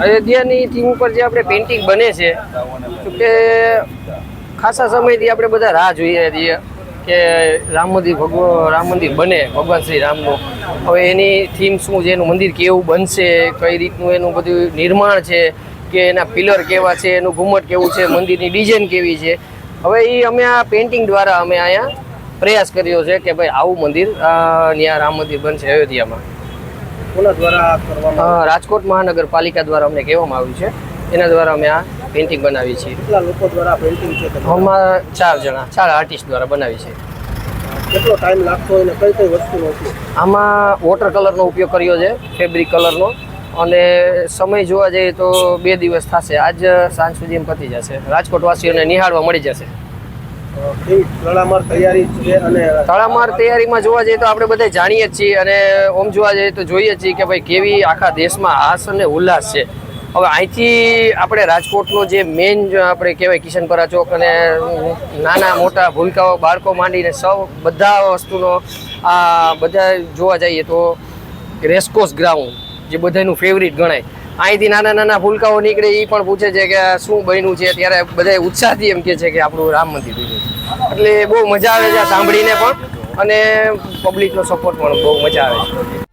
અયોધ્યાની theme ઉપર જે આપણે પેઇન્ટિંગ બને છે કે ખાસા સમયથી આપણે બધા રાહ જોઈએ છીએ કે રામ મંદિર ભગવાન રામ મંદિર બને, ભગવાન શ્રી રામનું. હવે એની થીમ શું છે, એનું મંદિર કેવું બનશે, કઈ રીતનું એનું બધું નિર્માણ છે, કે એના પિલર કેવા છે, એનું ઘુમ્મટ કેવું છે, મંદિરની ડિઝાઇન કેવી છે. હવે એ અમે આ પેઇન્ટિંગ દ્વારા અમે અહીંયા પ્રયાસ કર્યો છે કે ભાઈ આવું મંદિર ત્યાં રામ મંદિર બનશે અયોધ્યામાં. કોના દ્વારા કરવામાં રાજકોટ મહાનગરપાલિકા દ્વારા અમને કહેવામાં આવ્યું છે. એના દ્વારા અમે આ પેઇન્ટિંગ બનાવી છીએ. કેટલા લોકો દ્વારા પેઇન્ટિંગ છે અમારા ચાર જણા ચાર આર્ટિસ્ટ દ્વારા બનાવી છે. કેટલો ટાઈમ લાગતો અને કઈ કઈ વસ્તુનો ઉપયોગ? આમાં વોટર કલરનો ઉપયોગ કર્યો છે ફેબ્રિક કલરનો અને સમય જોવા જઈએ તો બે દિવસ થશે. આજ સાંજ સુધી પતી જશે. રાજકોટવાસીઓને નિહાળવા મળી જશે. તળામાર તૈયારીમાં જોવા જઈએ તો આપણે બધા જાણીએ જ છીએ અને ઓમ જોવા જઈએ તો જોઈએ છીએ કે ભાઈ કેવી આખા દેશમાં હાસ અને ઉલ્લાસ છે. હવે અહીંથી આપણે રાજકોટનો જે મેઇન આપણે કહેવાય કિશનપરા ચોક અને નાના મોટા ભૂલકાઓ, બાળકો માંડીને સૌ બધા વસ્તુનો આ બધા જોવા જઈએ તો રેસકોસ ગ્રાઉન્ડ, જે બધાનું ફેવરિટ ગણાય. અહીંથી નાના નાના ભૂલકાઓ નીકળે એ પણ પૂછે છે કે શું બન્યું છે? ત્યારે બધા ઉત્સાહથી એમ કહે છે કે આપણું રામ મંદિર બન્યું એટલે બહુ મજા આવે છે સાંભળીને પણ અને પબ્લિકનો સપોર્ટ પણ બહુ મજા આવે છે.